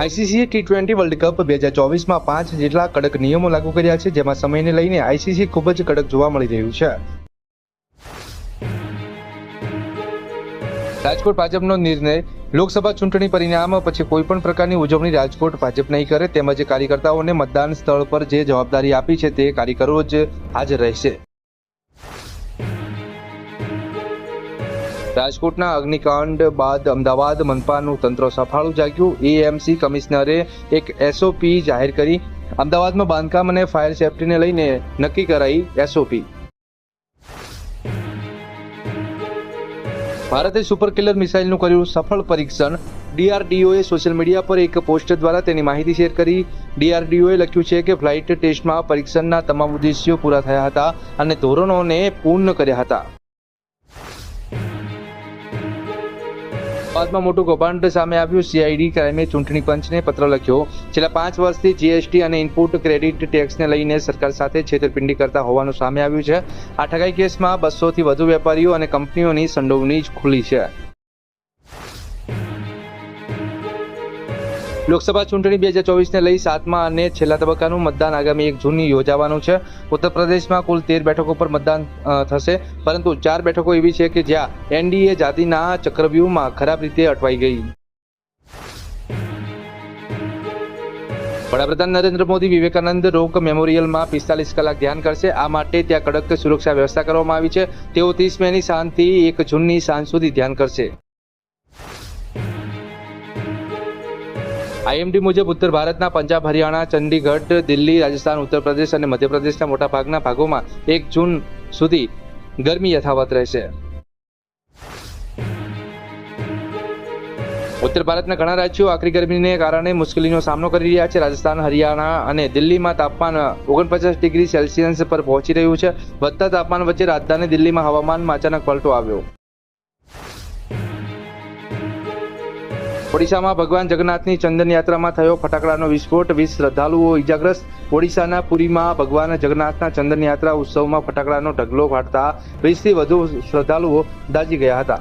આઈસીસીએ T twenty world cup બે હજાર ચોવીસમાં પાંચ જેટલા કડક નિયમો લાગુ કર્યા છે, જેમાં સમયને લઈને આઈસીસી ખૂબ જ કડક જોવા મળી રહ્યું છે. રાજકોટ ભાજપનો નિર્ણય, લોકસભા ચૂંટણી પરિણામ, પછી કોઈ પણ પ્રકારની ઉજવણી રાજકોટ ભાજપ નહીં કરે, તેમજ કાર્યકર્તાઓને મતદાન સ્થળ પર જે જવાબદારી આપી છે તે કાર્યકરો જ હાજર રહેશે. રાજકોટના અગ્નિકાંડ બાદ અમદાવાદ મનપાનું તંત્ર સફાળું જાગ્યું. એએમસી કમિશનરે એક એસઓપી જાહેર કરી. અમદાવાદમાં બાંધકામ અને ફાયર સેફટીને લઈને નક્કી કરાઈ એસઓપી ભારતે સુપર કિલર મિસાઇલનું કર્યું સફળ પરીક્ષણ. ડીઆરડીઓએ સોશિયલ મીડિયા પર એક પોસ્ટ દ્વારા તેની માહિતી શેર કરી. ડીઆરડીઓએ લખ્યું છે કે ફ્લાઇટ ટેસ્ટમાં પરીક્ષણના તમામ ઉદ્દેશ્યો પૂરા થયા હતા અને ધોરણોને પૂર્ણ કર્યા હતા. બાદમાં મોટું કૌભાંડ સામે આવ્યું. સીઆઈડી ક્રાઇમે ચૂંટણી પંચને પત્ર લખ્યો. છેલ્લા પાંચ વર્ષથી જીએસટી અને ઇનપુટ ક્રેડિટ ટેક્સને લઈને સરકાર સાથે છેતરપિંડી કરતા હોવાનું સામે આવ્યું છે. આ ઠગાઈ કેસમાં બસોથી વધુ વેપારીઓ અને કંપનીઓની સંડોવણી જ ખુલી છે. લોકસભા ચૂંટણી બે હજાર ચોવીસને લઈ સાતમા અને છેલ્લા તબક્કાનું મતદાન આગામી એક જૂનની યોજાવાનું છે. ઉત્તર પ્રદેશમાં કુલ તેર બેઠકો પર મતદાન થશે. પરંતુ ચાર બેઠકો એવી છે કે જ્યાં એનડીએ જાતિના ચક્રવ્યૂહમાં ખરાબ રીતે અટવાઈ ગઈ. વડાપ્રધાન નરેન્દ્ર મોદી વિવેકાનંદ રોક મેમોરિયલમાં પિસ્તાલીસ કલાક ધ્યાન કરશે. આ માટે ત્યાં કડક સુરક્ષા વ્યવસ્થા કરવામાં આવી છે. તેઓ ત્રીસ મેની સાંજથી એક જૂનની સાંજ સુધી ધ્યાન કરશે. આઈએમડી મુજબ ઉત્તર ભારતના પંજાબ, હરિયાણા, ચંડીગઢ, દિલ્હી, રાજસ્થાન, ઉત્તર પ્રદેશ અને મધ્યપ્રદેશના મોટા ભાગના ભાગોમાં એક જૂન સુધી ગરમી યથાવત રહેશે. ઉત્તર ભારતના ઘણા રાજ્યો આકરી ગરમીને કારણે મુશ્કેલીનો સામનો કરી રહ્યા છે. રાજસ્થાન, હરિયાણા અને દિલ્હીમાં તાપમાન ઓગણપચાસ ડિગ્રી સેલ્સિયસ પર પહોંચી રહ્યું છે. વધતા તાપમાન વચ્ચે રાજધાની દિલ્હીમાં હવામાનમાં અચાનક પલટો આવ્યો. ઓડિશામાં ભગવાન જગન્નાથની ચંદન યાત્રામાં થયો ફટાકડાનો વિસ્ફોટ. વીસ શ્રદ્ધાળુઓ ઇજાગ્રસ્ત. ઓડિશાના પુરીમાં ભગવાન જગન્નાથના ચંદન યાત્રા ઉત્સવમાં ફટાકડાનો ઢગલો ફાટતા વીસથી વધુ શ્રદ્ધાળુઓ દાજી ગયા હતા.